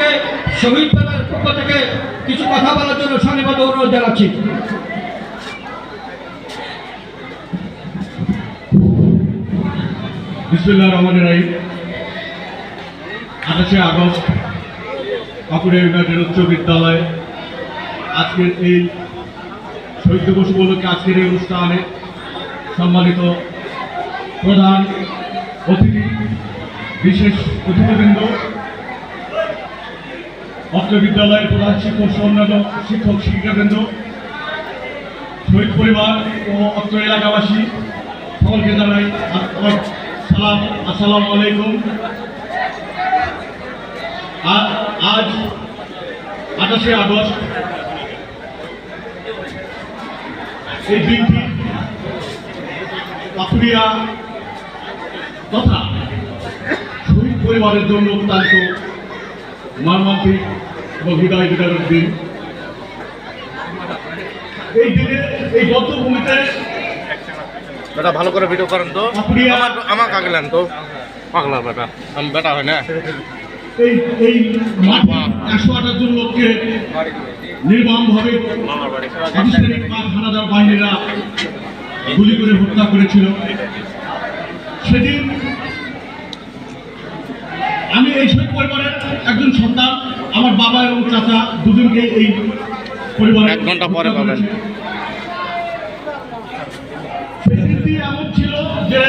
পক্ষে শহীদ পরিবারের পক্ষ থেকে কিছু কথা বলার জন্য স্বামীবাদ অনুরোধ জানাচ্ছি। বিসমুল্লাহ রহমান রাহিম। আঠাশে আগস্ট, বাঁকুড়া ইউনাইটেড উচ্চ বিদ্যালয় আজকের এই শহীদ দিবস উপলক্ষে আজকের এই অনুষ্ঠানে সম্মানিত প্রধান অতিথি, বিশেষ অতিথিবৃন্দ অত্র বিদ্যালয়ের প্রধান শিক্ষক সহ অন্যান্য শিক্ষক শিক্ষিকাবৃন্দ, শহীদ পরিবার ও অত্র এলাকাবাসী, সকলকে জানাই সালাম, আসসালামু আলাইকুম। আজ আঠাশে আগস্ট এই দিনটি পাকুড়িয়া তথা শহীদ পরিবারের জন্য অত্যন্ত মর্মান্তিক এবং হৃদয় দিন এই দিনে এই বদ্ধভূমিতে বেটা ভালো করে ভিডিও করেন তো। আমার কাগলেন তো পাগলা বেটা। আমি বেটা হয় না। এই এই মাঠে একশো আটাত্তর লোককে নির্মমভাবে পাকিস্তানি পাক হানাদার বাহিনীরা গুলি করে হত্যা করেছিল। সেদিন এই শহীদ পরিবারের একজন সন্তান আমার বাবা এবং চাচা দুজনকে এই পরিবারে এক ঘণ্টা পরে পাবেন। এমন ছিল যে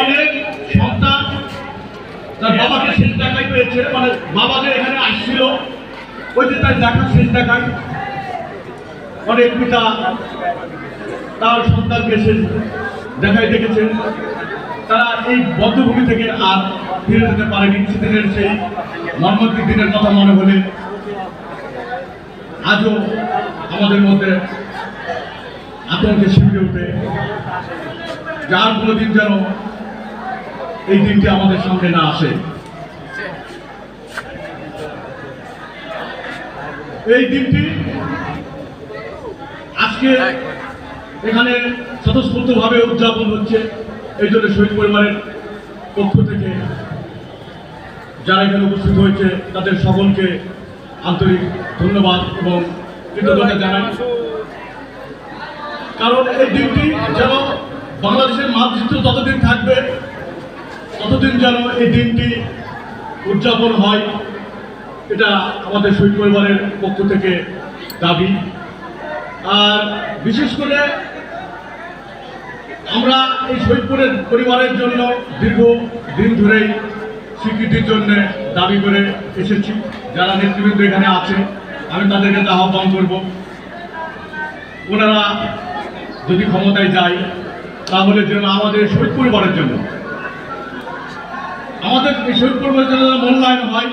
অনেক সন্তান তার বাবাকে শেষ দেখাই পেয়েছে মানে বাবা যে এখানে আসছিল ওই যে তার দেখা শেষ দেখায় অনেক পিতা তার সন্তানকে শেষ দেখাই দেখেছে তারা এই বদ্ধভূমি থেকে আর ফিরে যেতে পারেনি। সেদিনের সেই মর্মান্তিক দিনের কথা মনে হলে আজও আমাদের মধ্যে আতঙ্কে শিবিরে ওঠে যার কোনোদিন যেন এই দিনটি আমাদের সামনে না আসে। এই দিনটি আজকে এখানে স্বতঃস্ফূর্তভাবে উদযাপন হচ্ছে। এই জন্য শহীদ পরিবারের পক্ষ থেকে যারা এখানে উপস্থিত হয়েছে, তাদের সকলকে আন্তরিক ধন্যবাদ এবং কৃতজ্ঞতা জানাই। কারণ এই দিনটি যেন বাংলাদেশের মানচিত্র ততদিন থাকবে, ততদিন যেন এই দিনটি উদযাপন হয়, এটা আমাদের শহীদ পরিবারের পক্ষ থেকে দাবি। আর বিশেষ করে আমরা এই শহীদ পরি- পরিবারের জন্য দীর্ঘ দিন ধরেই স্বীকৃতির জন্য দাবি করে এসেছি। যারা নেতৃবৃন্দ এখানে আছে, আমি তাদেরকে তা আহ্বান করব। ওনারা যদি ক্ষমতায় যায়, তাহলে যেন আমাদের শহীদ পরিবারের জন্য। আমাদের এই শহীদ পরিবারের জন্য যেন মূল্যায়ন হয়